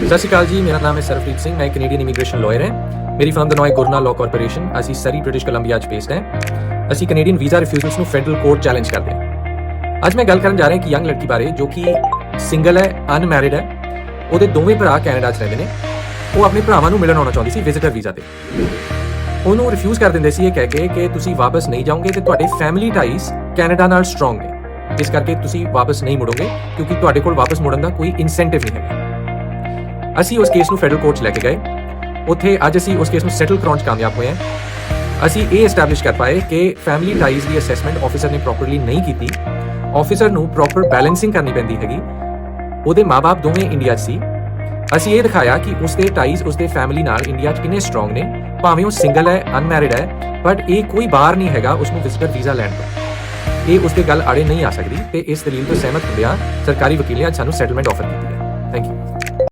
ਸਤਿ ਸ਼੍ਰੀ ਅਕਾਲ ਜੀ, ਮੇਰਾ ਨਾਮ ਹੈ ਸਰਪ੍ਰੀਤ ਸਿੰਘ, ਮੈਂ ਕੈਨੇਡੀਅਨ ਇਮੀਗ੍ਰੇਸ਼ਨ ਲਾਇਰ ਹਾਂ। ਮੇਰੀ ਫਰਮ ਦਾ ਨਾਮ ਹੈ ਗੁਰਨਾ ਲਾਅ ਕਾਰਪੋਰੇਸ਼ਨ ਅਸੀਂ ਸਰੀ ਬ੍ਰਿਟਿਸ਼ ਕੋਲੰਬੀਆ 'ਚ ਬੇਸਡ ਹਾਂ। ਅਸੀਂ ਕੈਨੇਡੀਅਨ ਵੀਜ਼ਾ ਰਿਫਿਊਜ਼ਲਸ ਨੂੰ ਫੈਡਰਲ ਕੋਰਟ ਚੈਲੰਜ ਕਰਦੇ ਹਾਂ। ਅੱਜ ਮੈਂ ਗੱਲ ਕਰਨ ਜਾ ਰਿਹਾ ਕਿ ਯੰਗ ਲੜਕੀ ਬਾਰੇ, ਜੋ ਕਿ ਸਿੰਗਲ ਹੈ ਅਨਮੈਰਿਡ ਹੈ। ਉਹਦੇ ਦੋਵੇਂ ਭਰਾ ਕੈਨੇਡਾ 'ਚ ਰਹਿੰਦੇ ਨੇ। ਉਹ ਆਪਣੇ ਭਰਾਵਾਂ ਨੂੰ ਮਿਲਣ ਆਉਣਾ ਚਾਹੁੰਦੀ ਸੀ ਵਿਜ਼ਿਟਰ ਵੀਜ਼ਾ ਤੇ। ਉਹਨੂੰ ਰਿਫਿਊਜ਼ ਕਰ ਦਿੰਦੇ ਸੀ ਇਹ ਕਹਿ ਕੇ ਕਿ ਤੁਸੀਂ ਵਾਪਸ ਨਹੀਂ ਜਾਓਗੇ ਤੇ ਤੁਹਾਡੇ ਫੈਮਿਲੀ ਟਾਈਸ ਕੈਨੇਡਾ ਨਾਲ ਸਟਰੋਂਗ ਨੇ। ਇਸ ਕਰਕੇ ਤੁਸੀਂ ਵਾਪਸ ਨਹੀਂ ਮੁੜੋਗੇ, ਕਿਉਂਕਿ ਤੁਹਾਡੇ ਕੋਲ ਵਾਪਸ ਮੁੜਨ ਦਾ ਕੋਈ ਇਨਸੈਂਟਿਵ ਨਹੀਂ ਹੈਗਾ। ਅਸੀਂ ਉਸ ਕੇਸ ਨੂੰ ਫੈਡਰਲ ਕੋਰਟ 'ਚ ਲੈ ਕੇ ਗਏ। ਉੱਥੇ ਅੱਜ ਅਸੀਂ ਉਸ ਕੇਸ ਨੂੰ ਸੈਟਲ ਕਰਾਉਣ 'ਚ ਕਾਮਯਾਬ ਹੋਏ ਹਾਂ। ਅਸੀਂ ਇਹ ਐਸਟੈਬਲਿਸ਼ ਕਰ ਪਾਏ ਕਿ ਫੈਮਿਲੀ ਟਾਈਜ਼ ਦੀ ਅਸੈਸਮੈਂਟ ਆਫੀਸਰ ਨੇ ਪ੍ਰੋਪਰਲੀ ਨਹੀਂ ਕੀਤੀ। ਆਫੀਸਰ ਨੂੰ ਪ੍ਰੋਪਰ ਬੈਲੈਂਸਿੰਗ ਕਰਨੀ ਪੈਂਦੀ ਹੈਗੀ। ਉਹਦੇ ਮਾਪੇ ਦੋਵੇਂ ਇੰਡੀਆ 'ਚ ਸੀ। ਅਸੀਂ ਇਹ ਦਿਖਾਇਆ ਕਿ ਉਸਦੇ ਟਾਈਜ਼ ਉਸਦੇ ਫੈਮਿਲੀ ਨਾਲ ਇੰਡੀਆ 'ਚ ਕਿੰਨੇ ਸਟਰੋਂਗ ਨੇ। ਭਾਵੇਂ ਉਹ ਸਿੰਗਲ ਹੈ ਅਨਮੈਰਿਡ ਹੈ ਬਟ ਇਹ ਕੋਈ ਬਾਹਰ ਨਹੀਂ ਹੈਗਾ ਉਸ ਨੂੰ ਵਿਜ਼ਟਰ ਵੀਜ਼ਾ ਲੈਣ ਤੋਂ। ਇਹ ਉਸਦੇ ਗੱਲ ਆੜੇ ਨਹੀਂ ਆ ਸਕਦੀ ਤੇ ਇਸ ਦਲੀਲ ਤੋਂ ਸਹਿਮਤ ਹੁੰਦਿਆਂ ਸਰਕਾਰੀ ਵਕੀਲ ਨੇ ਅੱਜ ਸਾਨੂੰ ਸੈਟਲਮੈਂਟ ਆਫਰ ਕੀਤੀ